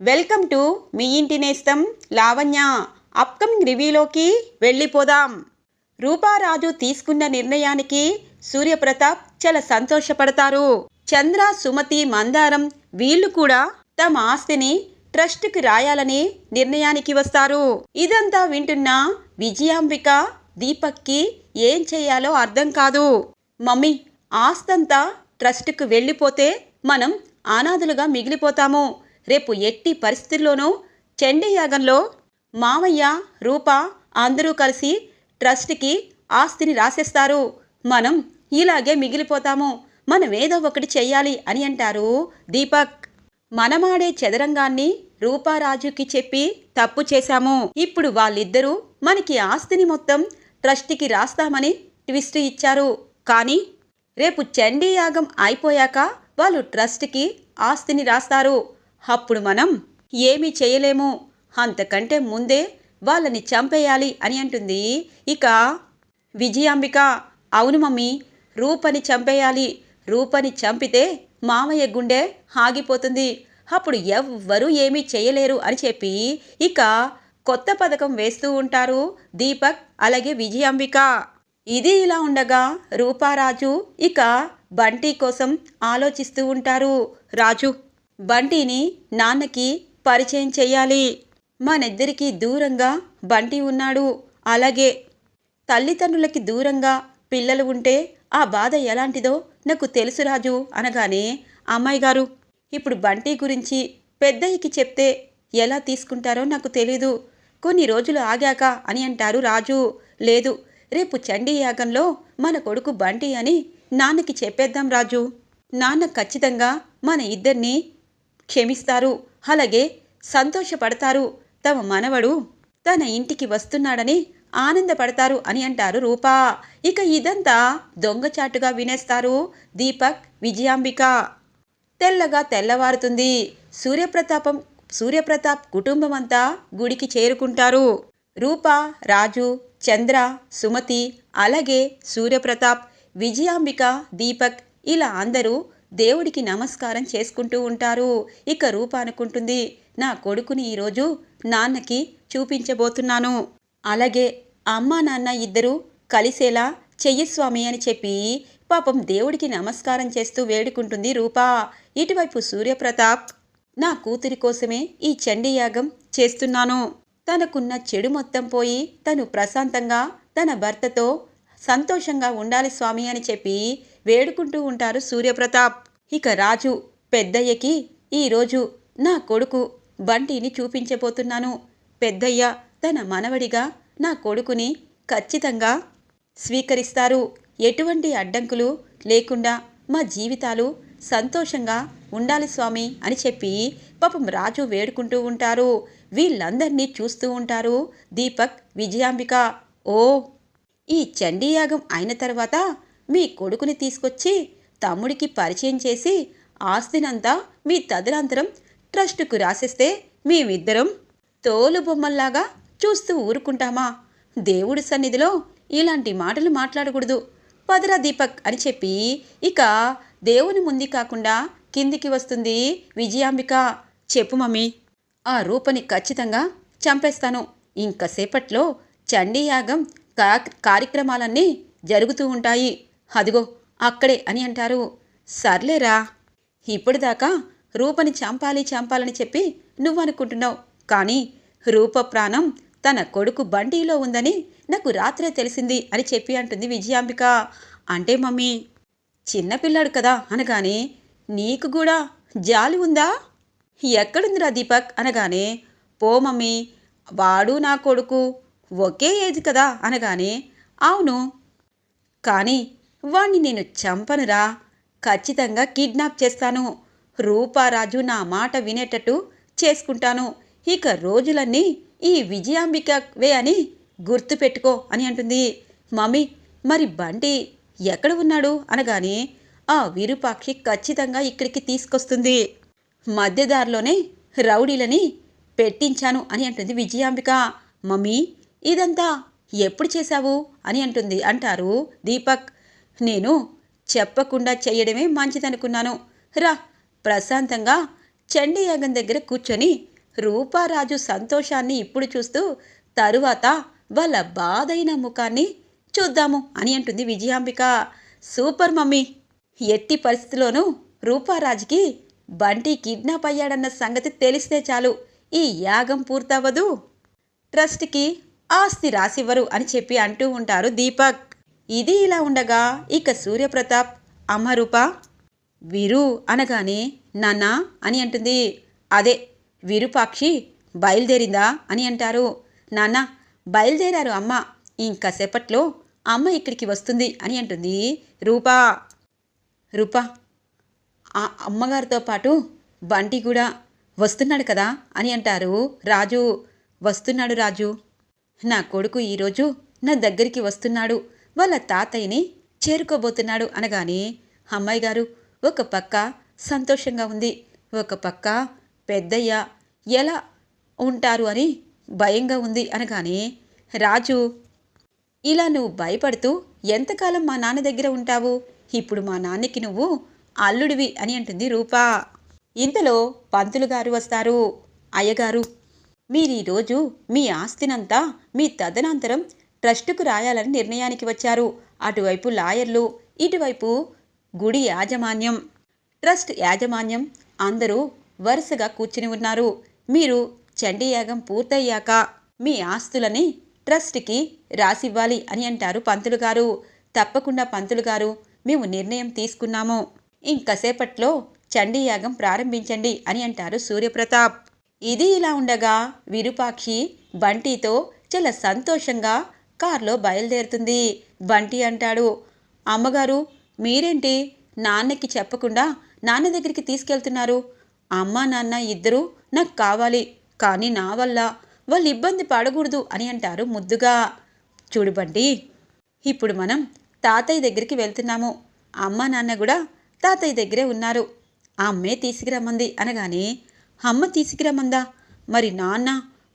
Welcome to me ఇంటి నేస్తం Lavanya. Upcoming రివ్యూలోకి వెళ్ళిపోదాం. రూపారాజు తీసుకున్న నిర్ణయానికి సూర్యప్రతాప్ చాలా సంతోషపడతారు. చంద్ర సుమతి మందారం వీళ్ళు కూడా తమ ఆస్తిని ట్రస్ట్కి రాయాలని నిర్ణయానికి వస్తారు. ఇదంతా వింటున్న విజయాంబిక దీపక్కి ఏం చేయాలో అర్థం కాదు. మమ్మీ ఆస్తంతా ట్రస్ట్కు వెళ్ళిపోతే మనం అనాథులుగా మిగిలిపోతాము. రేపు ఎట్టి పరిస్థితుల్లోనూ చండీయాగంలో మామయ్య రూప అందరూ కలిసి ట్రస్ట్కి ఆస్తిని రాసేస్తారు. మనం ఇలాగే మిగిలిపోతాము. మనం ఏదో ఒకటి చెయ్యాలి అని అంటారు దీపక్. మనమాడే చదరంగాన్ని రూపారాజుకి చెప్పి తప్పు చేశాము. ఇప్పుడు వాళ్ళిద్దరూ మనకి ఆస్తిని మొత్తం ట్రస్ట్కి రాస్తామని ట్విస్ట్ ఇచ్చారు. కానీ రేపు చండీ యాగం అయిపోయాక వాళ్ళు ట్రస్ట్కి ఆస్తిని రాస్తారు. అప్పుడు మనం ఏమీ చేయలేము. అంతకంటే ముందే వాళ్ళని చంపేయాలి అని అంటుంది. ఇక విజయాంబిక అవును మమ్మీ రూపని చంపేయాలి. రూపని చంపితే మామయ్య గుండె ఆగిపోతుంది. అప్పుడు ఎవ్వరూ ఏమీ చేయలేరు అని చెప్పి ఇక కొత్త పథకం వేస్తూ ఉంటారు దీపక్ అలాగే విజయాంబిక. ఇది ఇలా ఉండగా రూపారాజు ఇక బంటి కోసం ఆలోచిస్తూ ఉంటారు. రాజు బంటిని నాన్నకి పరిచయం చెయ్యాలి. మనిద్దరికీ దూరంగా బంటి ఉన్నాడు. అలాగే తల్లిదండ్రులకి దూరంగా పిల్లలు ఉంటే ఆ బాధ ఎలాంటిదో నాకు తెలుసు రాజు అనగానే అమ్మాయి గారు ఇప్పుడు బంటి గురించి పెద్దయ్యకి చెప్తే ఎలా తీసుకుంటారో నాకు తెలీదు. కొన్ని రోజులు ఆగాక అని అంటారు రాజు. లేదు రేపు చండీ యాగంలో మన కొడుకు బంటి అని నాన్నకి చెప్పేద్దాం రాజు. నాన్న ఖచ్చితంగా మన ఇద్దరిని క్షమిస్తారు. అలాగే సంతోషపడతారు. తమ మనవడు తన ఇంటికి వస్తున్నాడని ఆనందపడతారు అని అంటారు రూపా. ఇక ఇదంతా దొంగచాటుగా వినేస్తారు దీపక్ విజయాంబిక. తెల్లగా తెల్లవారుతుంది. సూర్యప్రతాపం సూర్యప్రతాప్ కుటుంబం అంతా గుడికి చేరుకుంటారు. రూప రాజు చంద్ర సుమతి అలాగే సూర్యప్రతాప్ విజయాంబిక దీపక్ ఇలా అందరూ దేవుడికి నమస్కారం చేసుకుంటూ ఉంటారు. ఇక రూప అనుకుంటుంది నా కొడుకుని ఈరోజు నాన్నకి చూపించబోతున్నాను. అలాగే అమ్మా నాన్న ఇద్దరూ కలిసేలా చెయ్యి స్వామి అని చెప్పి పాపం దేవుడికి నమస్కారం చేస్తూ వేడుకుంటుంది రూపా. ఇటువైపు సూర్యప్రతాప్ నా కూతురి కోసమే ఈ చండీ యాగం చేస్తున్నాను. తనకున్న చెడు మొత్తం పోయి తను ప్రశాంతంగా తన భర్తతో సంతోషంగా ఉండాలి స్వామి అని చెప్పి వేడుకుంటూ ఉంటారు సూర్యప్రతాప్. ఇక రాజు పెద్దయ్యకి ఈరోజు నా కొడుకు బంటిని చూపించబోతున్నాను. పెద్దయ్య తన మనవడిగా నా కొడుకుని ఖచ్చితంగా స్వీకరిస్తారు. ఎటువంటి అడ్డంకులు లేకుండా మా జీవితాలు సంతోషంగా ఉండాలి స్వామి అని చెప్పి పాపం రాజు వేడుకుంటూ ఉంటారు. వీళ్ళందరినీ చూస్తూ ఉంటారు దీపక్ విజయాంబిక. ఓ! ఈ చండీయాగం అయిన తర్వాత మీ కొడుకుని తీసుకొచ్చి తమ్ముడికి పరిచయం చేసి ఆస్తినంతా మీ తదనంతరం ట్రస్టుకు రాసేస్తే మేమిద్దరం తోలు బొమ్మల్లాగా చూస్తూ ఊరుకుంటామా? దేవుడి సన్నిధిలో ఇలాంటి మాటలు మాట్లాడకూడదు. పదరా దీపక్ అని చెప్పి ఇక దేవుని ముందు కాకుండా కిందికి వస్తుంది విజయాంబిక. చెప్పు మమ్మీ. ఆ రూపని ఖచ్చితంగా చంపేస్తాను. ఇంకసేపట్లో చండీ యాగం కా కార్యక్రమాలన్నీ జరుగుతూ ఉంటాయి. అదిగో అక్కడే అని అంటారు. సర్లేరా ఇప్పటిదాకా రూపని చంపాలి చంపాలని చెప్పి నువ్వనుకుంటున్నావు. కానీ రూప ప్రాణం తన కొడుకు బండిలో ఉందని నాకు రాత్రే తెలిసింది అని చెప్పి అంటుంది విజయాంబిక. అంటే మమ్మీ చిన్నపిల్లాడు కదా అనగానే నీకు కూడా జాలి ఉందా? ఎక్కడుందిరా దీపక్ అనగానే పో మమ్మీ వాడు నా కొడుకు ఒకే ఏజ్ కదా అనగానే అవును. కానీ వాణ్ణి నేను చంపనురా. ఖచ్చితంగా కిడ్నాప్ చేస్తాను. రూపారాజు నా మాట వినేటట్టు చేసుకుంటాను. ఇక రోజులన్నీ ఈ విజయాంబికవే అని గుర్తుపెట్టుకో అని అంటుంది. మమ్మీ మరి బంటి ఎక్కడ ఉన్నాడు? అనగానే ఆ విరూపాక్షి ఖచ్చితంగా ఇక్కడికి తీసుకొస్తుంది. మధ్యదారిలోనే రౌడీలని పెట్టించాను అని అంటుంది విజయాంబిక. మమ్మీ ఇదంతా ఎప్పుడు చేశావు? అని అంటుంది. అంటారు దీపక్. నేను చెప్పకుండా చేయడమే మంచిదనుకున్నాను. రా ప్రశాంతంగా చండీయాగం దగ్గర కూర్చొని రూపారాజు సంతోషాన్ని ఇప్పుడు చూస్తూ తరువాత వాళ్ళ బాధైన ముఖాన్ని చూద్దాము అని అంటుంది విజయాంబిక. Super mummy. ఎట్టి పరిస్థితిలోనూ రూపారాజుకి బంటి కిడ్నాప్ అయ్యాడన్న సంగతి తెలిస్తే చాలు. ఈ యాగం పూర్తవ్వదు. ట్రస్ట్కి ఆస్తి రాసివ్వరు అని చెప్పి అంటూ ఉంటారు దీపక్. ఇది ఇలా ఉండగా ఇక సూర్యప్రతాప్ అమ్మ విరు వీరు అనగానే నాన్నా అని అంటుంది. అదే విరూపాక్షి బయలుదేరిందా అని అంటారు. నాన్న బయలుదేరారు అమ్మ. ఇంకాసేపట్లో అమ్మ ఇక్కడికి వస్తుంది అని అంటుంది రూపా. రూపా ఆ అమ్మగారితో పాటు బంటి కూడా వస్తున్నాడు కదా అని అంటారు రాజు. వస్తున్నాడు రాజు. నా కొడుకు ఈరోజు నా దగ్గరికి వస్తున్నాడు. వాళ్ళ తాతయ్యని చేరుకోబోతున్నాడు అనగానే అమ్మాయి గారు ఒక పక్క సంతోషంగా ఉంది ఒక పక్క పెద్దయ్య ఎలా ఉంటారు అని భయంగా ఉంది అనగానే రాజు ఇలా నువ్వు భయపడుతూ ఎంతకాలం మా నాన్న దగ్గర ఉంటావు? ఇప్పుడు మా నాన్నకి నువ్వు అల్లుడివి అని అంటుంది రూపా. ఇంతలో పంతులు గారు వస్తారు అయ్యగారు. మీరు ఈరోజు మీ ఆస్తినంతా మీ తదనంతరం ట్రస్టుకు రాయాలని నిర్ణయానికి వచ్చారు. అటువైపు లాయర్లు ఇటువైపు గుడి యాజమాన్యం. ట్రస్ట్ యాజమాన్యం అందరూ వరుసగా కూర్చుని ఉన్నారు. మీరు చండీయాగం పూర్తయ్యాక మీ ఆస్తులని ట్రస్ట్కి రాసివ్వాలి అని అంటారు పంతులు గారు. తప్పకుండా పంతులు గారు మేము నిర్ణయం తీసుకున్నాము. ఇంకసేపట్లో చండీయాగం ప్రారంభించండి అని అంటారు సూర్యప్రతాప్. ఇది ఇలా ఉండగా విరూపాక్షి బంటితో చాలా సంతోషంగా కార్లో బయలుదేరుతుంది. బంటి అంటాడు. అమ్మగారు మీరేంటి? నాన్నకి చెప్పకుండా నాన్న దగ్గరికి తీసుకెళ్తున్నారు. అమ్మ నాన్న ఇద్దరూ నాకు కావాలి కానీ నా వల్ల. వాళ్ళు ఇబ్బంది పడకూడదు అని అంటారు ముద్దుగా. చూడు బంటి ఇప్పుడు మనం తాతయ్య దగ్గరికి వెళ్తున్నాము. అమ్మ నాన్న కూడా తాతయ్య దగ్గరే ఉన్నారు. ఆ అమ్మే తీసుకురమ్మంది అనగానే అమ్మ తీసుకురమ్మందా? మరి నాన్న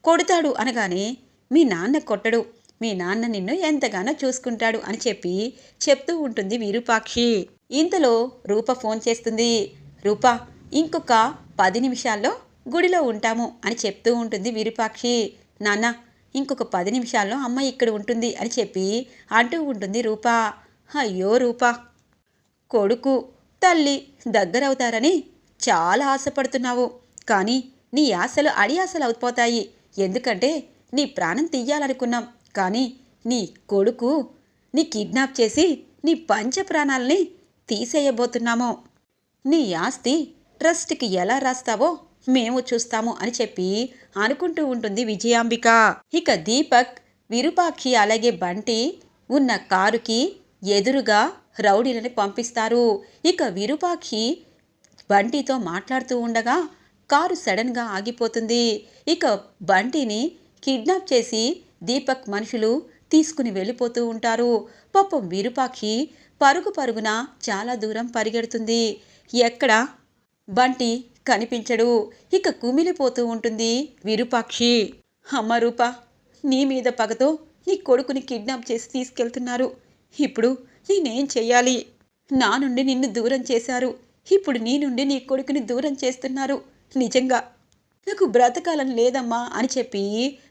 కొడతాడు అనగానే మీ నాన్న కొట్టడు. మీ నాన్న నిన్ను ఎంతగానో చూసుకుంటాడు అని చెప్పి చెప్తూ ఉంటుంది విరూపాక్షి. ఇంతలో రూప ఫోన్ చేస్తుంది. రూప ఇంకొక పది నిమిషాల్లో గుడిలో ఉంటాము అని చెప్తూ ఉంటుంది విరూపాక్షి. నాన్న ఇంకొక పది నిమిషాల్లో అమ్మ ఇక్కడ ఉంటుంది అని చెప్పి అంటూ ఉంటుంది రూప. అయ్యో రూప! కొడుకు తల్లి దగ్గరవుతారని చాలా ఆశపడుతున్నావు. కానీ నీ ఆశలు అడి ఆశలు అయిపోతాయి. ఎందుకంటే నీ ప్రాణం తీయాలనుకున్నాం. కానీ నీ కొడుకు నీ కిడ్నాప్ చేసి నీ పంచ ప్రాణాలని తీసేయబోతున్నామో. నీ ఆస్తి ట్రస్ట్కి ఎలా రాస్తావో మేము చూస్తాము అని చెప్పి అనుకుంటూ ఉంటుంది విజయాంబిక. ఇక దీపక్ విరూపాక్షి అలాగే బంటి ఉన్న కారుకి ఎదురుగా రౌడీలని పంపిస్తారు. ఇక విరూపాక్షి బంటితో మాట్లాడుతూ ఉండగా కారు సడన్గా ఆగిపోతుంది. ఇక బంటిని కిడ్నాప్ చేసి దీపక్ మనుషులు తీసుకుని వెళ్ళిపోతూ ఉంటారు. పాపం విరూపాక్షి పరుగు పరుగున చాలా దూరం పరిగెడుతుంది. ఎక్కడ? బంటి కనిపించడు. ఇక కుమిలిపోతూ ఉంటుంది విరూపాక్షి. అమ్మ రూప నీ మీద పగతో నీ కొడుకుని కిడ్నాప్ చేసి తీసుకెళ్తున్నారు. ఇప్పుడు నేనేం చెయ్యాలి? నా నుండి నిన్ను దూరం చేశారు. ఇప్పుడు నీ నుండి నీ కొడుకుని దూరం చేస్తున్నారు. నిజంగా? నాకు బ్రతకాలని లేదమ్మా అని చెప్పి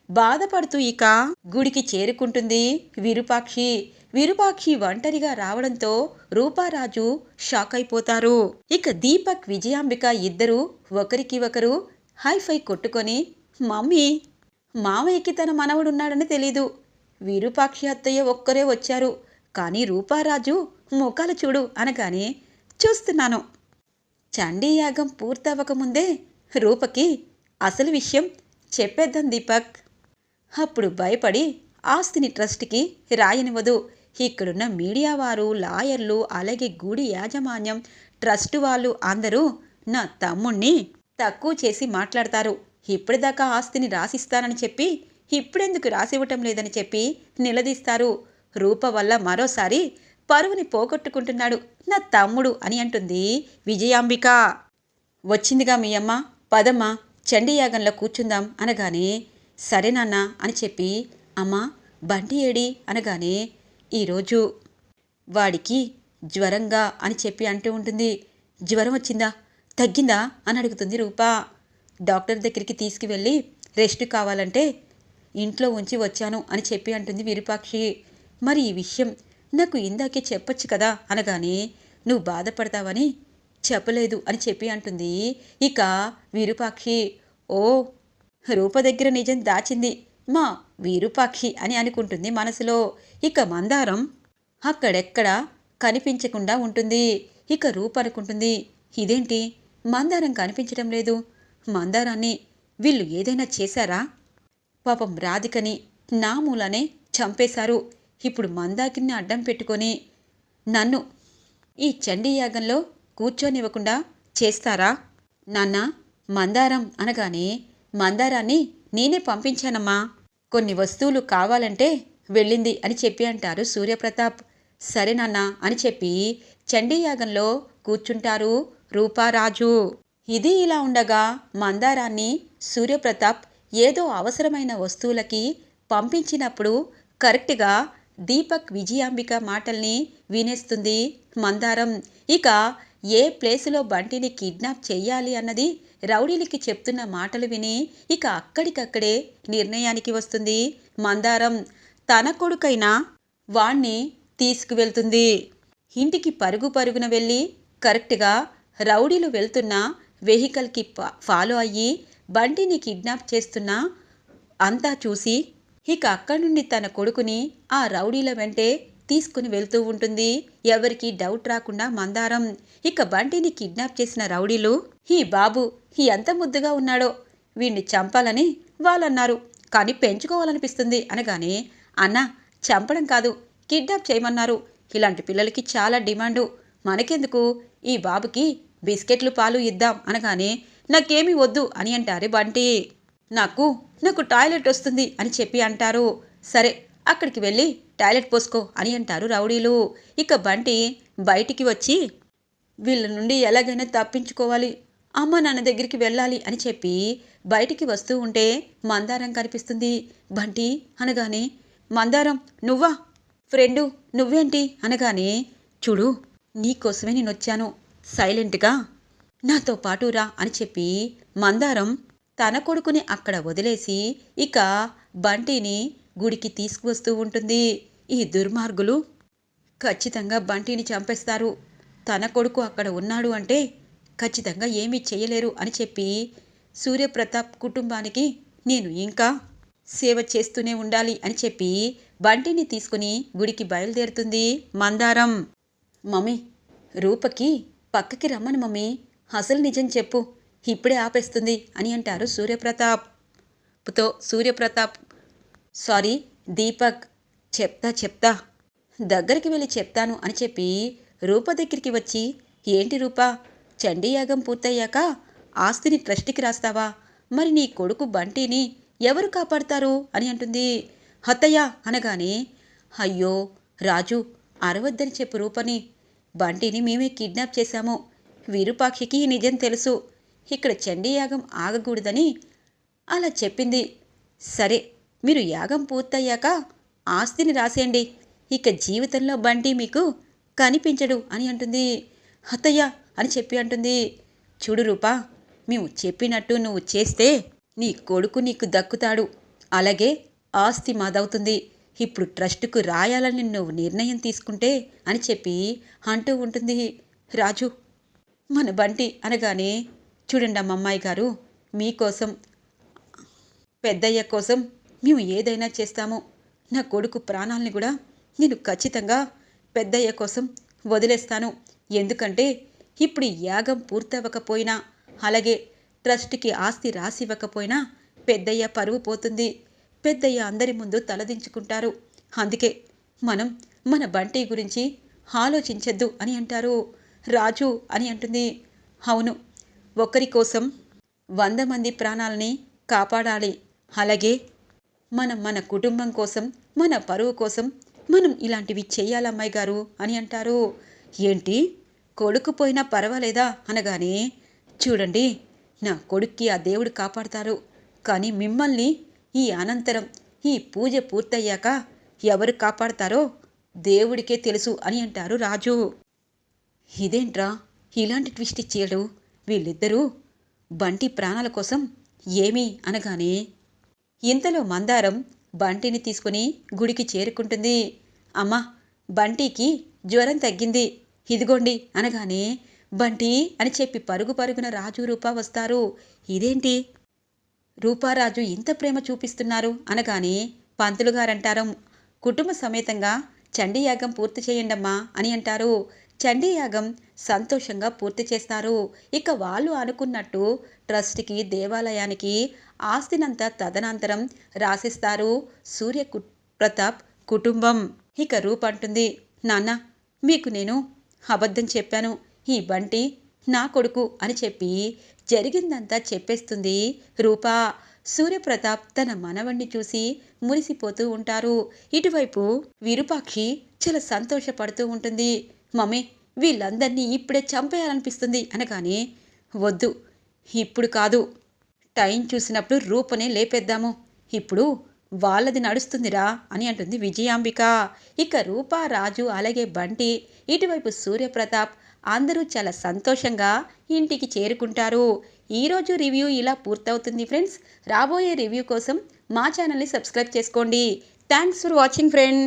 బాధపడుతూ ఇక గుడికి చేరుకుంటుంది విరూపాక్షి. విరూపాక్షి ఒంటరిగా రావడంతో రూపారాజు షాక్ అయిపోతారు ఇక దీపక్ విజయాంబిక ఇద్దరు ఒకరికి ఒకరు హైఫై కొట్టుకొని మమ్మీ మామయ్యకి తన మనవడున్నాడని తెలీదు. విరూపాక్షి అత్తయ్య ఒక్కరే వచ్చారు. కానీ రూపారాజు ముఖాలు చూడు అనగానే చూస్తున్నాను. చండీయాగం పూర్తవ్వకముందే రూపకి అసలు విషయం చెప్పేద్దాం దీపక్. అప్పుడు భయపడి ఆస్తిని ట్రస్ట్కి రాయనివ్వదు. ఇక్కడున్న మీడియా వారు లాయర్లు అలాగే గుడి యాజమాన్యం ట్రస్ట్ వాళ్ళు అందరూ నా తమ్ముణ్ణి తక్కువ చేసి మాట్లాడతారు. ఇప్పటిదాకా ఆస్తిని రాసిస్తానని చెప్పి ఇప్పుడెందుకు రాసివ్వటం లేదని చెప్పి నిలదీస్తారు. రూప వల్ల మరోసారి పరువుని పోగొట్టుకుంటున్నాడు నా తమ్ముడు అని అంటుంది విజయాంబిక. వచ్చిందిగా మీ అమ్మ పదమ్మ చండీయాగంలో కూర్చుందాం అనగానే సరే నాన్న అని చెప్పి అమ్మ బంటి ఏడి అనగానే ఈరోజు వాడికి జ్వరంగా అని చెప్పి అంటూ ఉంటుంది. జ్వరం వచ్చిందా? తగ్గిందా? అని అడుగుతుంది రూపా. డాక్టర్ దగ్గరికి తీసుకువెళ్ళి రెస్ట్ కావాలంటే ఇంట్లో ఉంచి వచ్చాను అని చెప్పి అంటుంది విరూపాక్షి. మరి ఈ విషయం నాకు ఇందాకే చెప్పొచ్చు కదా అనగానే నువ్వు బాధపడతావని చెప్పలేదు అని చెప్పి అంటుంది. ఇక విరూపాక్షి ఓ రూప దగ్గర నిజం దాచింది. మా వీరుపాక్షి అని అనుకుంటుంది మనసులో. ఇక మందారం అక్కడెక్కడ కనిపించకుండా ఉంటుంది. ఇక రూప అనుకుంటుంది ఇదేంటి? మందారం కనిపించడం లేదు. మందారాన్ని వీళ్ళు ఏదైనా చేశారా? పాపం రాధికని నా మూలనే చంపేశారు. ఇప్పుడు మందాకిని అడ్డం పెట్టుకొని నన్ను ఈ చండీ యాగంలో కూర్చోనివ్వకుండా చేస్తారా? నాన్న మందారం అనగానే మందారాన్ని నేనే పంపించానమ్మా. కొన్ని వస్తువులు కావాలంటే వెళ్ళింది అని చెప్పి అంటారు సూర్యప్రతాప్. సరే నాన్న అని చెప్పి చండీయాగంలో కూర్చుంటారు రూపారాజు. ఇది ఇలా ఉండగా మందారాన్ని సూర్యప్రతాప్ ఏదో అవసరమైన వస్తువులకి పంపించినప్పుడు కరెక్ట్గా దీపక్ విజయాంబిక మాటల్ని వినేస్తుంది మందారం. ఇక ఏ ప్లేసులో బంటిని కిడ్నాప్ చెయ్యాలి అన్నది రౌడీలకి చెప్తున్న మాటలు విని ఇక అక్కడికక్కడే నిర్ణయానికి వస్తుంది. మందారం తన కొడుకైన వాణ్ణి తీసుకువెళ్తుంది. ఇంటికి పరుగు పరుగున వెళ్ళి కరెక్ట్గా రౌడీలు వెళ్తున్న వెహికల్కి ఫాలో అయ్యి బండిని కిడ్నాప్ చేస్తున్న అంతా చూసి ఇక అక్కడి నుండి తన కొడుకుని ఆ రౌడీల వెంటే తీసుకుని వెళ్తూ ఉంటుంది. ఎవరికి డౌట్ రాకుండా మందారం. ఇక బంటిని కిడ్నాప్ చేసిన రౌడీలు ఈ బాబు హీ ఎంత ముద్దుగా ఉన్నాడో. వీణ్ణి చంపాలని వాళ్ళన్నారు. కానీ పెంచుకోవాలనిపిస్తుంది అనగానే అన్న చంపడం కాదు కిడ్నాప్ చేయమన్నారు. ఇలాంటి పిల్లలకి చాలా డిమాండు. మనకెందుకు? ఈ బాబుకి బిస్కెట్లు పాలు ఇద్దాం అనగానే నాకేమీ వద్దు అని అంటారు బంటి. నాకు నాకు టాయిలెట్ వస్తుంది అని చెప్పి అంటారు. సరే అక్కడికి వెళ్ళి టాయిలెట్ పోసుకో అని అంటారు రౌడీలు. ఇక బంటి బయటికి వచ్చి వీళ్ళ నుండి ఎలాగైనా తప్పించుకోవాలి అమ్మ నాన్న దగ్గరికి వెళ్ళాలి అని చెప్పి బయటికి వస్తూ ఉంటే మందారం కనిపిస్తుంది. బంటి అనగానే మందారం నువ్వా? ఫ్రెండు నువ్వేంటి? అనగానే చూడు నీకోసమే నేను వచ్చాను సైలెంట్గా నాతో పాటు రా అని చెప్పి మందారం తన కొడుకుని అక్కడ వదిలేసి ఇక బంటిని గుడికి తీసుకువస్తూ ఉంటుంది. ఈ దుర్మార్గులు ఖచ్చితంగా బంటిని చంపేస్తారు. తన కొడుకు అక్కడ ఉన్నాడు అంటే ఖచ్చితంగా ఏమీ చేయలేరు అని చెప్పి సూర్యప్రతాప్ కుటుంబానికి నేను ఇంకా సేవ చేస్తూనే ఉండాలి అని చెప్పి బంటిని తీసుకుని గుడికి బయలుదేరుతుంది మందారం. మమ్మీ రూపకి పక్కకి రమ్మని మమ్మీ. అసలు నిజం చెప్పు. ఇప్పుడే ఆపేస్తుంది అని అంటారు సూర్యప్రతాప్తో సూర్యప్రతాప్ సారీ దీపక్ చెప్తా చెప్తా. దగ్గరికి వెళ్ళి చెప్తాను అని చెప్పి రూప దగ్గరికి వచ్చి ఏంటి రూప చండీయాగం పూర్తయ్యాక ఆస్తిని ట్రస్ట్కి రాస్తావా? మరి నీ కొడుకు బంటిని ఎవరు కాపాడతారు? అని అంటుంది. హత్తయ్య అనగానే అయ్యో రాజు అరవద్దని చెప్పు రూపని. బంటిని మేమే కిడ్నాప్ చేశాము. విరూపాక్షికి నిజం తెలుసు. ఇక్కడ చండీయాగం ఆగకూడదని అలా చెప్పింది. సరే మీరు యాగం పూర్తయ్యాక ఆస్తిని రాసేయండి. ఇక జీవితంలో బంటి మీకు కనిపించడు అని అంటుంది. అత్తయ్య అని చెప్పి అంటుంది. చూడు రూపా మేము చెప్పినట్టు నువ్వు చేస్తే నీ కొడుకు నీకు దక్కుతాడు. అలాగే ఆస్తి మాదవుతుంది. ఇప్పుడు ట్రస్టుకు రాయాలని నువ్వు నిర్ణయం తీసుకుంటే అని చెప్పి అంటూ ఉంటుంది రాజు. మన బంటి అనగానే చూడండి అమ్మ అమ్మాయి గారు మీకోసం పెద్దయ్య కోసం మేము ఏదైనా చేస్తాము నా కొడుకు ప్రాణాలని కూడా నేను ఖచ్చితంగా పెద్దయ్య కోసం వదిలేస్తాను. ఎందుకంటే ఇప్పుడు ఈ యాగం పూర్తవ్వకపోయినా అలాగే ట్రస్ట్కి ఆస్తి రాసివ్వకపోయినా పెద్దయ్య పరువు పోతుంది. పెద్దయ్య అందరి ముందు తలదించుకుంటారు. అందుకే మనం మన బంటి గురించి ఆలోచించద్దు అని అంటారు. రాజు అని అంటుంది. అవును ఒకరి కోసం వంద మంది ప్రాణాలని కాపాడాలి. అలాగే మనం మన కుటుంబం కోసం మన పరువు కోసం మనం ఇలాంటివి చెయ్యాలమ్మాయి గారు అని అంటారు. ఏంటి? కొడుకు పోయినా పర్వాలేదా? అనగానే చూడండి నా కొడుక్కి ఆ దేవుడు కాపాడతారు. కానీ మిమ్మల్ని ఈ అనంతరం ఈ పూజ పూర్తయ్యాక ఎవరు కాపాడతారో దేవుడికే తెలుసు అని అంటారు రాజు. ఇదేంట్రా? ఇలాంటి ట్విస్ట్ ఇచ్చేయడు వీళ్ళిద్దరూ బంటి ప్రాణాల కోసం ఏమి అనగానే ఇంతలో మందారం బంటిని తీసుకుని గుడికి చేరుకుంటుంది. అమ్మా బంటికి జ్వరం తగ్గింది. ఇదిగోండి అనగానే బంటి అని చెప్పి పరుగు పరుగున రాజు రూపా వస్తారు. ఇదేంటి? రూపారాజు ఇంత ప్రేమ చూపిస్తున్నారు అనగానే పంతులు గారంటారు. కుటుంబ సమేతంగా చండీయాగం పూర్తి చేయండమ్మా అని అంటారు. చండీయాగం సంతోషంగా పూర్తి చేస్తారు. ఇక వాళ్ళు అనుకున్నట్టు ట్రస్ట్కి దేవాలయానికి ఆస్తినంతా తదనంతరం రాసిస్తారు సూర్య కు- ప్రతాప్ కుటుంబం. ఇక రూప్ అంటుంది నాన్న మీకు నేను అబద్ధం చెప్పాను. ఈ బంటి నా కొడుకు అని చెప్పి జరిగిందంతా చెప్పేస్తుంది రూపా. సూర్యప్రతాప్ తన మనవణ్ణి చూసి మురిసిపోతూ ఉంటారు. ఇటువైపు విరూపాక్షి చాలా సంతోషపడుతూ ఉంటుంది. మమ్మీ వీళ్ళందరినీ ఇప్పుడే చంపేయాలనిపిస్తుంది అనగానే వద్దు ఇప్పుడు కాదు. టైం చూసినప్పుడు రూపనే లేపేద్దాము. ఇప్పుడు వాళ్ళది నడుస్తుందిరా అని అంటుంది విజయాంబిక. ఇక రూపా రాజు అలాగే బంటి ఇటువైపు సూర్యప్రతాప్ అందరూ చాలా సంతోషంగా ఇంటికి చేరుకుంటారు. ఈరోజు రివ్యూ ఇలా పూర్తవుతుంది ఫ్రెండ్స్. రాబోయే రివ్యూ కోసం మా ఛానల్ని సబ్స్క్రైబ్ చేసుకోండి. Thanks for watching friend.